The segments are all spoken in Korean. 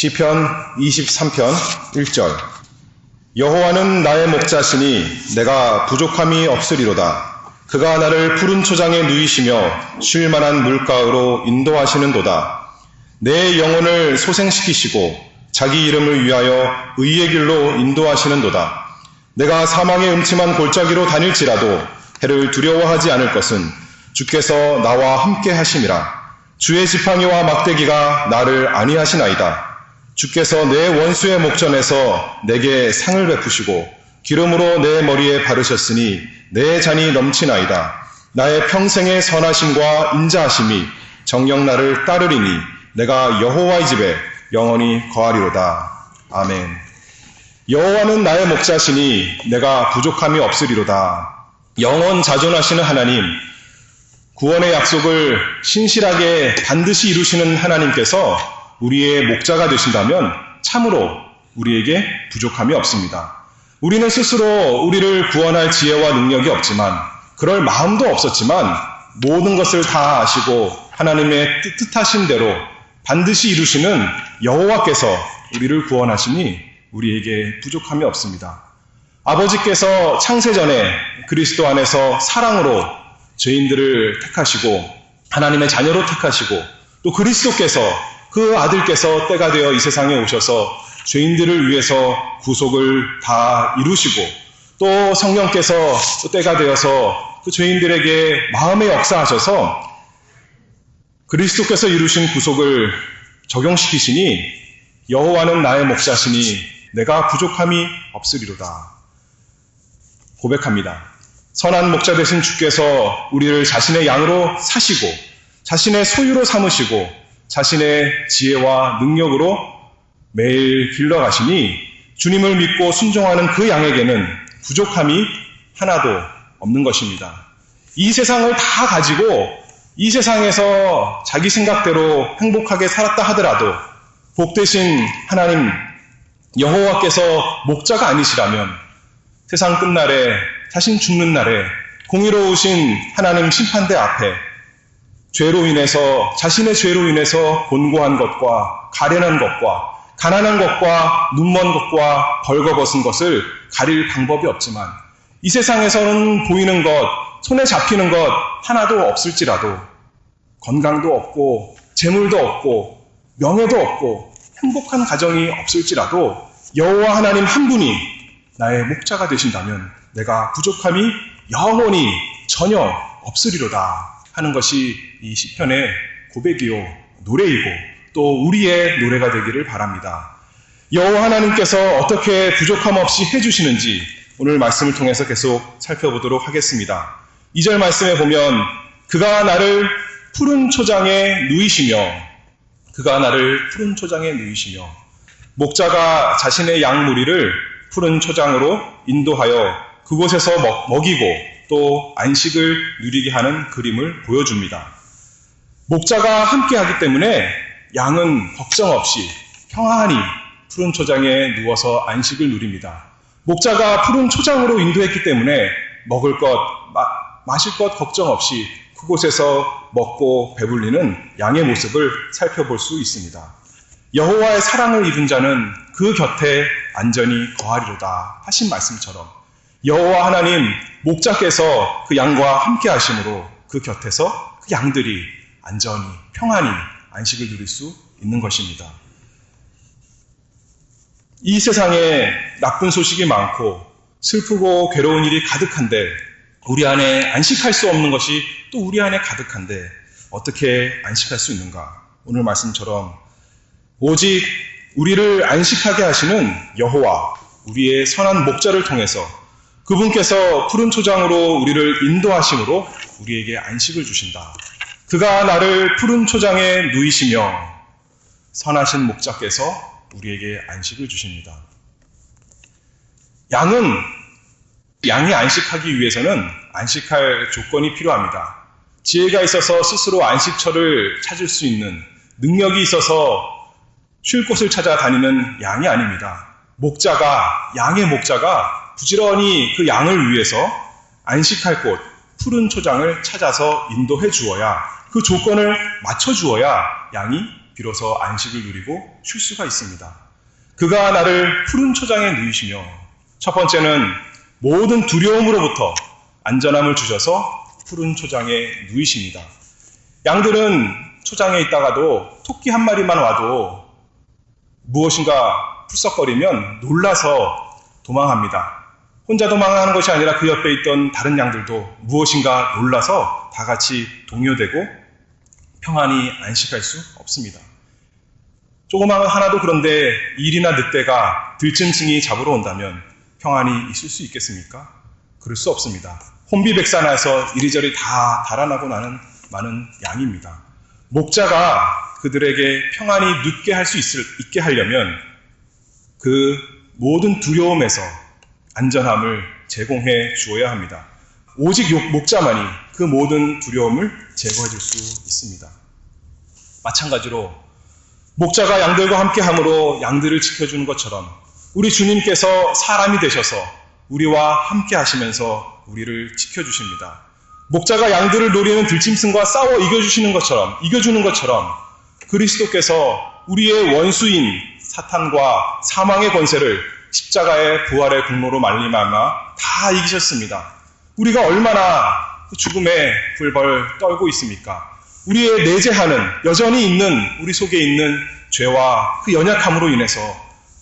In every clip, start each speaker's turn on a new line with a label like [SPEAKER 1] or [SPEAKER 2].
[SPEAKER 1] 시편 23편 1절 여호와는 나의 목자시니 내가 부족함이 없으리로다. 그가 나를 푸른 초장에 누이시며 쉴 만한 물가으로 인도하시는도다. 내 영혼을 소생시키시고 자기 이름을 위하여 의의 길로 인도하시는도다. 내가 사망의 음침한 골짜기로 다닐지라도 해를 두려워하지 않을 것은 주께서 나와 함께 하심이라. 주의 지팡이와 막대기가 나를 안위하시나이다. 주께서 내 원수의 목전에서 내게 상을 베푸시고 기름으로 내 머리에 바르셨으니 내 잔이 넘치나이다. 나의 평생의 선하심과 인자하심이 정녕 나를 따르리니 내가 여호와의 집에 영원히 거하리로다. 아멘. 여호와는 나의 목자시니 내가 부족함이 없으리로다. 영원 자존하시는 하나님, 구원의 약속을 신실하게 반드시 이루시는 하나님께서 우리의 목자가 되신다면 참으로 우리에게 부족함이 없습니다. 우리는 스스로 우리를 구원할 지혜와 능력이 없지만 그럴 마음도 없었지만 모든 것을 다 아시고 하나님의 뜻하신 대로 반드시 이루시는 여호와께서 우리를 구원하시니 우리에게 부족함이 없습니다. 아버지께서 창세전에 그리스도 안에서 사랑으로 죄인들을 택하시고 하나님의 자녀로 택하시고 또 그리스도께서 그 아들께서 때가 되어 이 세상에 오셔서 죄인들을 위해서 구속을 다 이루시고 또 성령께서 또 때가 되어서 그 죄인들에게 마음에 역사하셔서 그리스도께서 이루신 구속을 적용시키시니 여호와는 나의 목자시니 내가 부족함이 없으리로다. 고백합니다. 선한 목자 되신 주께서 우리를 자신의 양으로 사시고 자신의 소유로 삼으시고 자신의 지혜와 능력으로 매일 길러가시니 주님을 믿고 순종하는 그 양에게는 부족함이 하나도 없는 것입니다. 이 세상을 다 가지고 이 세상에서 자기 생각대로 행복하게 살았다 하더라도 복 대신 하나님 여호와께서 목자가 아니시라면 세상 끝날에 자신 죽는 날에 공의로우신 하나님 심판대 앞에 죄로 인해서 자신의 죄로 인해서 곤고한 것과 가련한 것과 가난한 것과 눈먼 것과 벌거벗은 것을 가릴 방법이 없지만 이 세상에서는 보이는 것, 손에 잡히는 것 하나도 없을지라도 건강도 없고 재물도 없고 명예도 없고 행복한 가정이 없을지라도 여호와 하나님 한 분이 나의 목자가 되신다면 내가 부족함이 영원히 전혀 없으리로다 하는 것이 이 시편의 고백이요 노래이고 또 우리의 노래가 되기를 바랍니다. 여호와 하나님께서 어떻게 부족함 없이 해주시는지 오늘 말씀을 통해서 계속 살펴보도록 하겠습니다. 2절 말씀에 보면 그가 나를 푸른 초장에 누이시며 그가 나를 푸른 초장에 누이시며 목자가 자신의 양 무리를 푸른 초장으로 인도하여 그곳에서 먹이고 또 안식을 누리게 하는 그림을 보여줍니다. 목자가 함께하기 때문에 양은 걱정 없이 평안히 푸른 초장에 누워서 안식을 누립니다. 목자가 푸른 초장으로 인도했기 때문에 먹을 것, 마, 마실 것 걱정 없이 그곳에서 먹고 배불리는 양의 모습을 살펴볼 수 있습니다. 여호와의 사랑을 입은 자는 그 곁에 안전히 거하리로다 하신 말씀처럼 여호와 하나님 목자께서 그 양과 함께 하심으로 그 곁에서 그 양들이 안전히 평안히 안식을 누릴 수 있는 것입니다. 이 세상에 나쁜 소식이 많고 슬프고 괴로운 일이 가득한데 우리 안에 안식할 수 없는 것이 또 우리 안에 가득한데 어떻게 안식할 수 있는가? 오늘 말씀처럼 오직 우리를 안식하게 하시는 여호와, 우리의 선한 목자를 통해서 그분께서 푸른 초장으로 우리를 인도하심으로 우리에게 안식을 주신다. 그가 나를 푸른 초장에 누이시며 선하신 목자께서 우리에게 안식을 주십니다. 양은 양이 안식하기 위해서는 안식할 조건이 필요합니다. 지혜가 있어서 스스로 안식처를 찾을 수 있는 능력이 있어서 쉴 곳을 찾아 다니는 양이 아닙니다. 목자가, 양의 목자가 부지런히 그 양을 위해서 안식할 곳, 푸른 초장을 찾아서 인도해 주어야 그 조건을 맞춰 주어야 양이 비로소 안식을 누리고 쉴 수가 있습니다. 그가 나를 푸른 초장에 누이시며 첫 번째는 모든 두려움으로부터 안전함을 주셔서 푸른 초장에 누이십니다. 양들은 초장에 있다가도 토끼 한 마리만 와도 무엇인가 풀썩거리면 놀라서 도망합니다. 혼자 도망하는 것이 아니라 그 옆에 있던 다른 양들도 무엇인가 놀라서 다 같이 동요되고 평안히 안식할 수 없습니다. 조그마한 하나도 그런데 일이나 늑대가 들짐승이 잡으러 온다면 평안히 있을 수 있겠습니까? 그럴 수 없습니다. 혼비백산해서 이리저리 다 달아나고 나는 많은 양입니다. 목자가 그들에게 평안히 눕게 할 수 있게 하려면 그 모든 두려움에서 안전함을 제공해 주어야 합니다. 오직 목자만이 그 모든 두려움을 제거해 줄 수 있습니다. 마찬가지로 목자가 양들과 함께 함으로 양들을 지켜주는 것처럼 우리 주님께서 사람이 되셔서 우리와 함께 하시면서 우리를 지켜주십니다. 목자가 양들을 노리는 들짐승과 싸워 이겨주시는 것처럼, 이겨주는 것처럼 그리스도께서 우리의 원수인 사탄과 사망의 권세를 십자가의 부활의 공로로 말미암아 다 이기셨습니다. 우리가 얼마나 그 죽음의 불벌 떨고 있습니까? 우리의 내재하는 여전히 있는 우리 속에 있는 죄와 그 연약함으로 인해서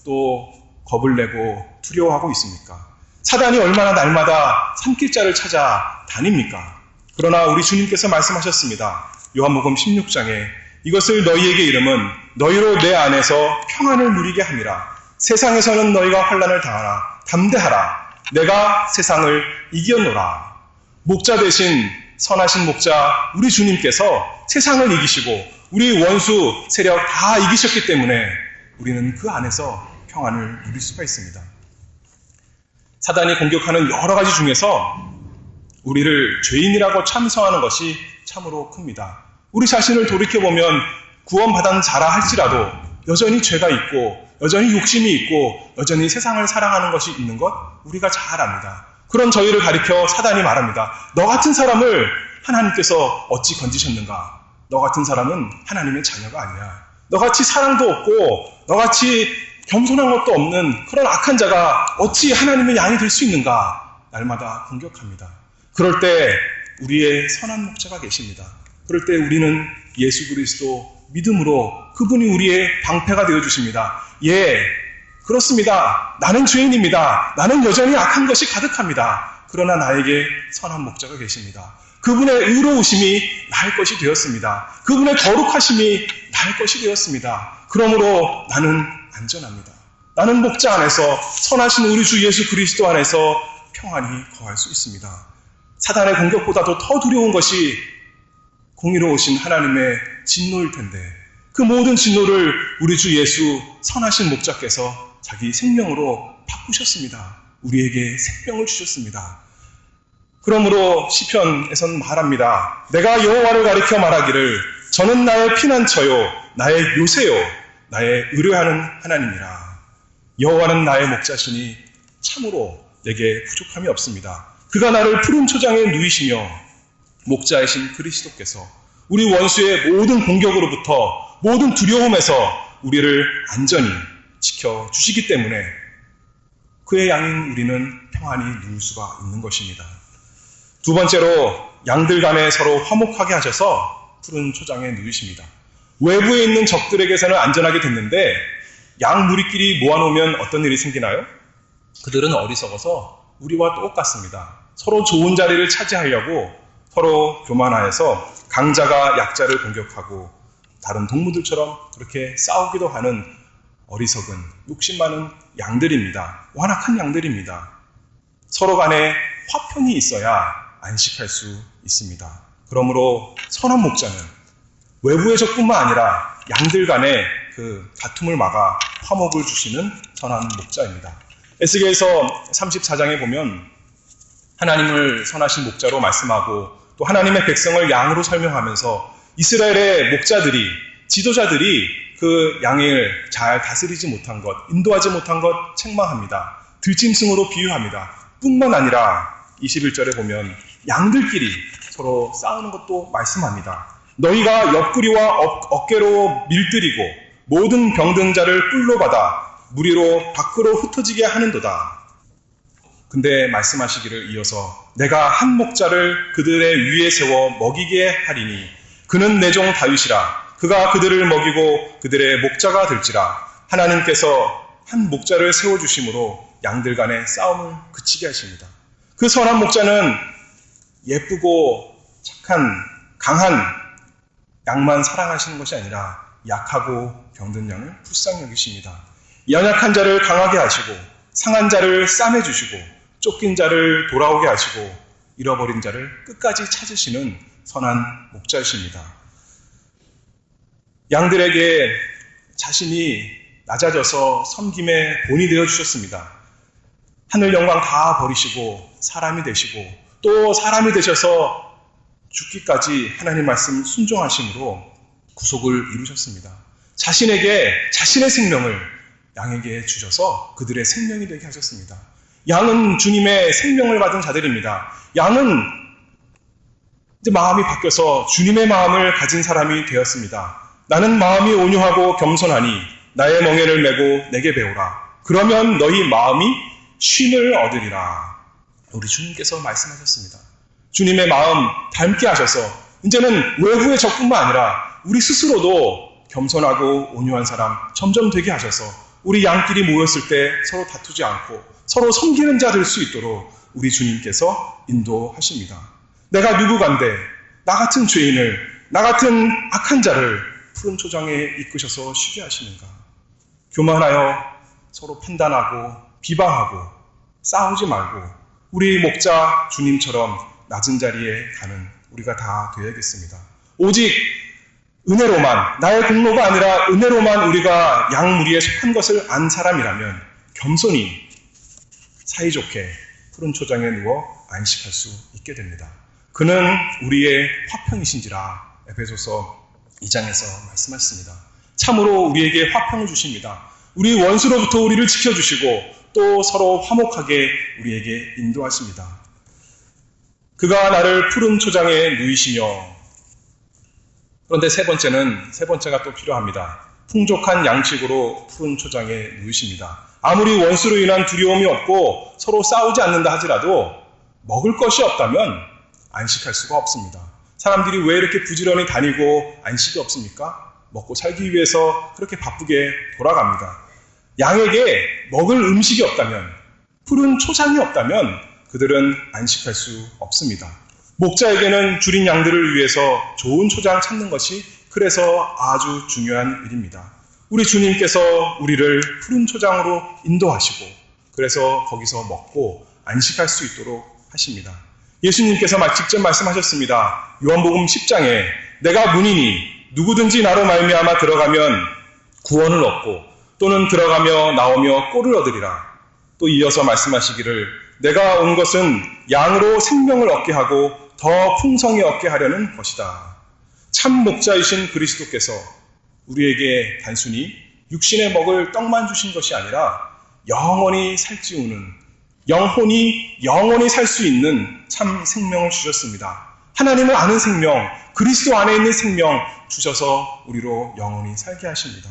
[SPEAKER 1] 또 겁을 내고 두려워하고 있습니까? 사단이 얼마나 날마다 산길자를 찾아 다닙니까? 그러나 우리 주님께서 말씀하셨습니다. 요한복음 16장에 이것을 너희에게 이름은 너희로 내 안에서 평안을 누리게 함이라. 세상에서는 너희가 환란을 당하라. 담대하라. 내가 세상을 이겼노라. 목자 대신 선하신 목자 우리 주님께서 세상을 이기시고 우리 원수 세력 다 이기셨기 때문에 우리는 그 안에서 평안을 누릴 수가 있습니다. 사단이 공격하는 여러 가지 중에서 우리를 죄인이라고 참성하는 것이 참으로 큽니다. 우리 자신을 돌이켜보면 구원받은 자라 할지라도 여전히 죄가 있고 여전히 욕심이 있고 여전히 세상을 사랑하는 것이 있는 것 우리가 잘 압니다. 그런 저희를 가리켜 사단이 말합니다. 너 같은 사람을 하나님께서 어찌 건지셨는가? 너 같은 사람은 하나님의 자녀가 아니야. 너같이 사랑도 없고 너같이 겸손한 것도 없는 그런 악한 자가 어찌 하나님의 양이 될 수 있는가? 날마다 공격합니다. 그럴 때 우리의 선한 목자가 계십니다. 그럴 때 우리는 예수 그리스도 믿음으로 그분이 우리의 방패가 되어 주십니다. 예, 그렇습니다. 나는 죄인입니다. 나는 여전히 악한 것이 가득합니다. 그러나 나에게 선한 목자가 계십니다. 그분의 의로우심이 나의 것이 되었습니다. 그분의 거룩하심이 나의 것이 되었습니다. 그러므로 나는 안전합니다. 나는 목자 안에서 선하신 우리 주 예수 그리스도 안에서 평안히 거할 수 있습니다. 사단의 공격보다도 더 두려운 것이 공의로우신 하나님의 진노일 텐데 그 모든 진노를 우리 주 예수 선하신 목자께서 자기 생명으로 바꾸셨습니다. 우리에게 생명을 주셨습니다. 그러므로 시편에서는 말합니다. 내가 여호와를 가리켜 말하기를 저는 나의 피난처요 나의 요새요 나의 의뢰하는 하나님이라. 여호와는 나의 목자시니 참으로 내게 부족함이 없습니다. 그가 나를 푸른 초장에 누이시며 목자이신 그리스도께서 우리 원수의 모든 공격으로부터 모든 두려움에서 우리를 안전히 지켜 주시기 때문에 그의 양인 우리는 평안히 누울 수가 있는 것입니다. 두 번째로 양들 간에 서로 화목하게 하셔서 푸른 초장에 누이십니다. 외부에 있는 적들에게서는 안전하게 됐는데 양 무리끼리 모아놓으면 어떤 일이 생기나요? 그들은 어리석어서 우리와 똑같습니다. 서로 좋은 자리를 차지하려고 서로 교만하여서 강자가 약자를 공격하고 다른 동무들처럼 그렇게 싸우기도 하는 어리석은 욕심 많은 양들입니다. 완악한 양들입니다. 서로 간에 화평이 있어야 안식할 수 있습니다. 그러므로 선한 목자는 외부의 적뿐만 아니라 양들 간의 그 다툼을 막아 화목을 주시는 선한 목자입니다. 에스겔서 34장에 보면 하나님을 선하신 목자로 말씀하고 또 하나님의 백성을 양으로 설명하면서 이스라엘의 목자들이 지도자들이 그 양을 잘 다스리지 못한 것, 인도하지 못한 것 책망합니다. 들짐승으로 비유합니다. 뿐만 아니라 21절에 보면 양들끼리 서로 싸우는 것도 말씀합니다. 너희가 옆구리와 어, 어깨로 밀들이고 모든 병든 자를 뿔로 받아 무리로 밖으로 흩어지게 하는도다. 근데 말씀하시기를 이어서 내가 한 목자를 그들의 위에 세워 먹이게 하리니 그는 내 종 다윗이라 그가 그들을 먹이고 그들의 목자가 될지라 하나님께서 한 목자를 세워 주심으로 양들 간의 싸움을 그치게 하십니다. 그 선한 목자는 예쁘고 착한 강한 양만 사랑하시는 것이 아니라 약하고 병든 양을 불쌍히 여기십니다. 연약한 자를 강하게 하시고 상한 자를 싸매 주시고 쫓긴 자를 돌아오게 하시고 잃어버린 자를 끝까지 찾으시는 선한 목자이십니다. 양들에게 자신이 낮아져서 섬김의 본이 되어 주셨습니다. 하늘 영광 다 버리시고 사람이 되시고 또 사람이 되셔서 죽기까지 하나님 말씀 순종하심으로 구속을 이루셨습니다. 자신에게 자신의 생명을 양에게 주셔서 그들의 생명이 되게 하셨습니다. 양은 주님의 생명을 받은 자들입니다. 양은 이제 마음이 바뀌어서 주님의 마음을 가진 사람이 되었습니다. 나는 마음이 온유하고 겸손하니 나의 멍에를 메고 내게 배우라. 그러면 너희 마음이 쉼을 얻으리라. 우리 주님께서 말씀하셨습니다. 주님의 마음 닮게 하셔서 이제는 외부의 적뿐만 아니라 우리 스스로도 겸손하고 온유한 사람 점점 되게 하셔서 우리 양끼리 모였을 때 서로 다투지 않고 서로 섬기는 자 될 수 있도록 우리 주님께서 인도하십니다. 내가 누구간데 나 같은 죄인을 나 같은 악한 자를 푸른 초장에 이끄셔서 쉬게 하시는가? 교만하여 서로 판단하고 비방하고 싸우지 말고 우리 목자 주님처럼 낮은 자리에 가는 우리가 다 되어야겠습니다. 오직 은혜로만, 나의 공로가 아니라 은혜로만 우리가 양무리에 속한 것을 안 사람이라면 겸손히 사이좋게 푸른 초장에 누워 안식할 수 있게 됩니다. 그는 우리의 화평이신지라 에베소서 2장에서 말씀하셨습니다. 참으로 우리에게 화평을 주십니다. 우리 원수로부터 우리를 지켜주시고 또 서로 화목하게 우리에게 인도하십니다. 그가 나를 푸른 초장에 누이시며 그런데 세 번째는 세 번째가 또 필요합니다. 풍족한 양식으로 푸른 초장에 누이십니다. 아무리 원수로 인한 두려움이 없고 서로 싸우지 않는다 하지라도 먹을 것이 없다면 안식할 수가 없습니다. 사람들이 왜 이렇게 부지런히 다니고 안식이 없습니까? 먹고 살기 위해서 그렇게 바쁘게 돌아갑니다. 양에게 먹을 음식이 없다면, 푸른 초장이 없다면 그들은 안식할 수 없습니다. 목자에게는 줄인 양들을 위해서 좋은 초장 찾는 것이 그래서 아주 중요한 일입니다. 우리 주님께서 우리를 푸른 초장으로 인도하시고 그래서 거기서 먹고 안식할 수 있도록 하십니다. 예수님께서 직접 말씀하셨습니다. 요한복음 10장에 내가 문이니 누구든지 나로 말미암아 들어가면 구원을 얻고 또는 들어가며 나오며 꼴을 얻으리라. 또 이어서 말씀하시기를 내가 온 것은 양으로 생명을 얻게 하고 더 풍성히 얻게 하려는 것이다. 참 목자이신 그리스도께서 우리에게 단순히 육신에 먹을 떡만 주신 것이 아니라 영원히 살찌우는 영혼이 영원히 살 수 있는 참 생명을 주셨습니다. 하나님을 아는 생명, 그리스도 안에 있는 생명 주셔서 우리로 영원히 살게 하십니다.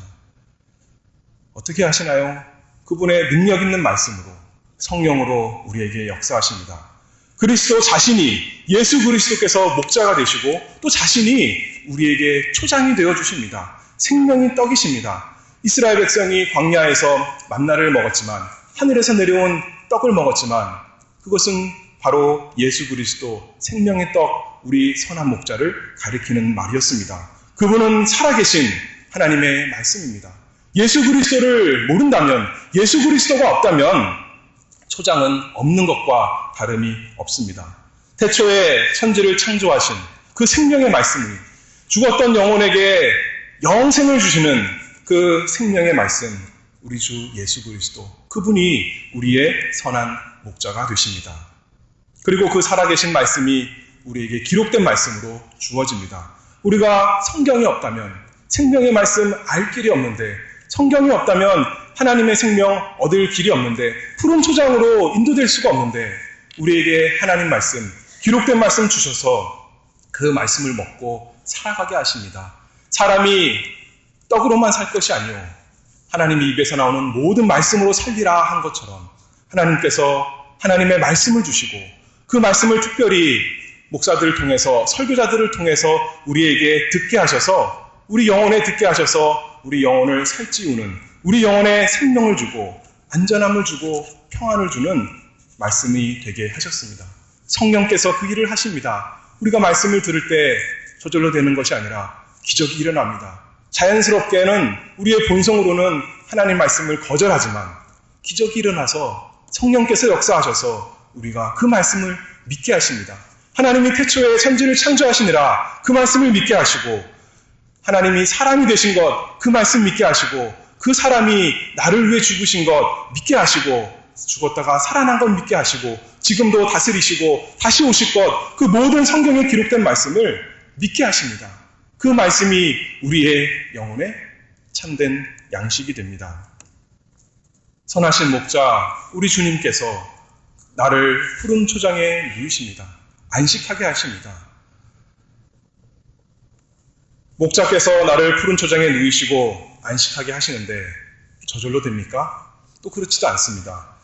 [SPEAKER 1] 어떻게 하시나요? 그분의 능력 있는 말씀으로 성령으로 우리에게 역사하십니다. 그리스도 자신이 예수 그리스도께서 목자가 되시고 또 자신이 우리에게 초장이 되어 주십니다. 생명인 떡이십니다. 이스라엘 백성이 광야에서 만나를 먹었지만 하늘에서 내려온 떡을 먹었지만 그것은 바로 예수 그리스도 생명의 떡 우리 선한 목자를 가리키는 말이었습니다. 그분은 살아계신 하나님의 말씀입니다. 예수 그리스도를 모른다면 예수 그리스도가 없다면 초장은 없는 것과 다름이 없습니다. 태초에 천지를 창조하신 그 생명의 말씀이 죽었던 영혼에게 영생을 주시는 그 생명의 말씀, 우리 주 예수 그리스도, 그분이 우리의 선한 목자가 되십니다. 그리고 그 살아계신 말씀이 우리에게 기록된 말씀으로 주어집니다. 우리가 성경이 없다면 생명의 말씀 알 길이 없는데 성경이 없다면 하나님의 생명 얻을 길이 없는데 푸른 초장으로 인도될 수가 없는데 우리에게 하나님 말씀, 기록된 말씀 주셔서 그 말씀을 먹고 살아가게 하십니다. 사람이 떡으로만 살 것이 아니요 하나님의 입에서 나오는 모든 말씀으로 살리라 한 것처럼 하나님께서 하나님의 말씀을 주시고 그 말씀을 특별히 목사들을 통해서 설교자들을 통해서 우리에게 듣게 하셔서 우리 영혼에 듣게 하셔서 우리 영혼을 살찌우는 우리 영혼에 생명을 주고 안전함을 주고 평안을 주는 말씀이 되게 하셨습니다. 성령께서 그 일을 하십니다. 우리가 말씀을 들을 때 저절로 되는 것이 아니라 기적이 일어납니다. 자연스럽게는 우리의 본성으로는 하나님 말씀을 거절하지만 기적이 일어나서 성령께서 역사하셔서 우리가 그 말씀을 믿게 하십니다. 하나님이 태초에 천지를 창조하시니라 그 말씀을 믿게 하시고 하나님이 사람이 되신 것 그 말씀 믿게 하시고 그 사람이 나를 위해 죽으신 것 믿게 하시고 죽었다가 살아난 것 믿게 하시고 지금도 다스리시고 다시 오실 것 그 모든 성경에 기록된 말씀을 믿게 하십니다. 그 말씀이 우리의 영혼에 참된 양식이 됩니다. 선하신 목자 우리 주님께서 나를 푸른 초장에 누이십니다. 안식하게 하십니다. 목자께서 나를 푸른 초장에 누이시고 안식하게 하시는데 저절로 됩니까? 또 그렇지도 않습니다.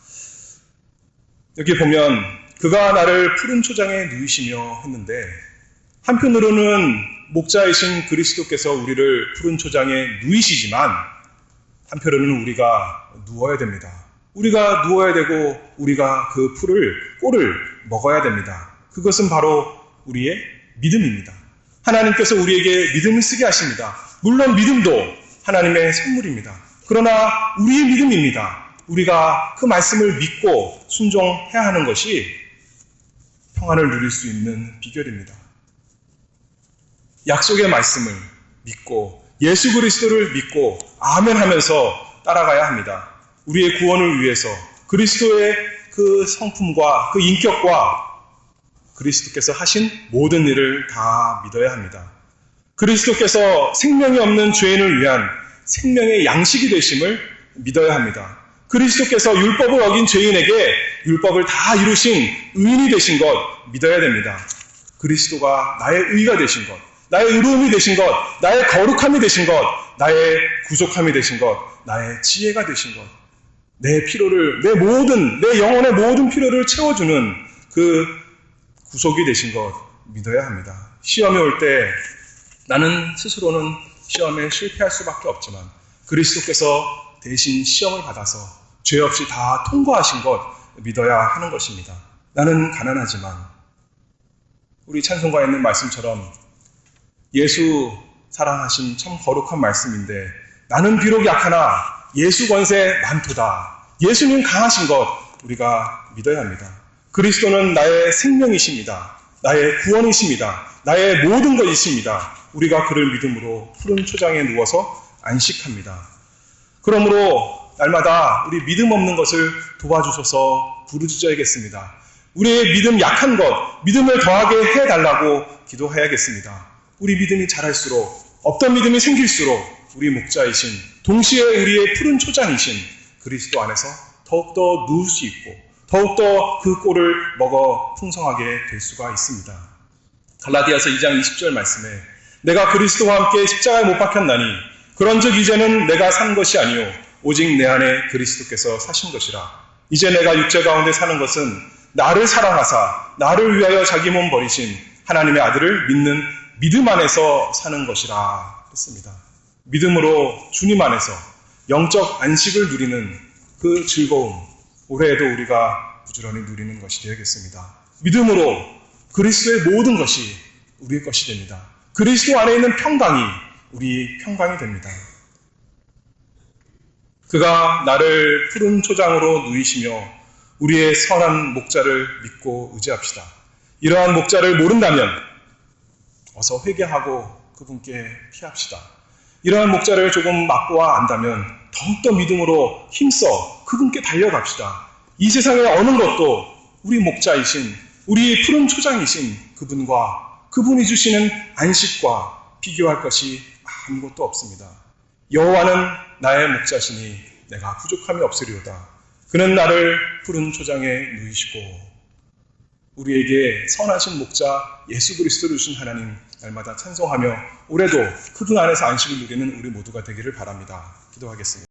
[SPEAKER 1] 여기 보면 그가 나를 푸른 초장에 누이시며 했는데 한편으로는 목자이신 그리스도께서 우리를 푸른 초장에 누이시지만 한편으로는 우리가 누워야 됩니다. 우리가 누워야 되고 우리가 그 풀을 꼴을 먹어야 됩니다. 그것은 바로 우리의 믿음입니다. 하나님께서 우리에게 믿음을 쓰게 하십니다. 물론 믿음도 하나님의 선물입니다. 그러나 우리의 믿음입니다. 우리가 그 말씀을 믿고 순종해야 하는 것이 평안을 누릴 수 있는 비결입니다. 약속의 말씀을 믿고 예수 그리스도를 믿고 아멘 하면서 따라가야 합니다. 우리의 구원을 위해서 그리스도의 그 성품과 그 인격과 그리스도께서 하신 모든 일을 다 믿어야 합니다. 그리스도께서 생명이 없는 죄인을 위한 생명의 양식이 되심을 믿어야 합니다. 그리스도께서 율법을 어긴 죄인에게 율법을 다 이루신 의인이 되신 것 믿어야 됩니다. 그리스도가 나의 의가 되신 것, 나의 의로움이 되신 것, 나의 거룩함이 되신 것, 나의 구속함이 되신 것, 나의 지혜가 되신 것, 내 필요를, 내 모든, 내 영혼의 모든 필요를 채워주는 그 구속이 되신 것 믿어야 합니다. 시험이 올 때 나는 스스로는 시험에 실패할 수밖에 없지만 그리스도께서 대신 시험을 받아서 죄 없이 다 통과하신 것 믿어야 하는 것입니다. 나는 가난하지만 우리 찬송가에 있는 말씀처럼 예수 사랑하신 참 거룩한 말씀인데 나는 비록 약하나 예수 권세 많도다. 예수님 강하신 것 우리가 믿어야 합니다. 그리스도는 나의 생명이십니다. 나의 구원이십니다. 나의 모든 것이십니다. 우리가 그를 믿음으로 푸른 초장에 누워서 안식합니다. 그러므로 날마다 우리 믿음 없는 것을 도와주셔서 부르짖어야겠습니다. 우리의 믿음 약한 것, 믿음을 더하게 해달라고 기도해야겠습니다. 우리 믿음이 자랄수록, 없던 믿음이 생길수록 우리 목자이신, 동시에 우리의 푸른 초장이신 그리스도 안에서 더욱더 누울 수 있고, 더욱더 그 꼴을 먹어 풍성하게 될 수가 있습니다. 갈라디아서 2장 20절 말씀에 내가 그리스도와 함께 십자가에 못 박혔나니 그런즉 이제는 내가 산 것이 아니요 오직 내 안에 그리스도께서 사신 것이라. 이제 내가 육체 가운데 사는 것은 나를 사랑하사 나를 위하여 자기 몸 버리신 하나님의 아들을 믿는 믿음 안에서 사는 것이라 했습니다. 믿음으로 주님 안에서 영적 안식을 누리는 그 즐거움 올해에도 우리가 부지런히 누리는 것이 되겠습니다. 믿음으로 그리스도의 모든 것이 우리의 것이 됩니다. 그리스도 안에 있는 평강이 우리 평강이 됩니다. 그가 나를 푸른 초장으로 누이시며 우리의 선한 목자를 믿고 의지합시다. 이러한 목자를 모른다면 어서 회개하고 그분께 피합시다. 이러한 목자를 조금 맛보아 안다면 더욱더 믿음으로 힘써 그분께 달려갑시다. 이 세상의 어느 것도 우리 목자이신 우리 푸른 초장이신 그분과 그분이 주시는 안식과 비교할 것이 아무것도 없습니다. 여호와는 나의 목자시니 내가 부족함이 없으리로다. 그는 나를 푸른 초장에 누이시고 우리에게 선하신 목자 예수 그리스도를 주신 하나님 날마다 찬송하며 올해도 그분 안에서 안식을 누리는 우리 모두가 되기를 바랍니다. 기도하겠습니다.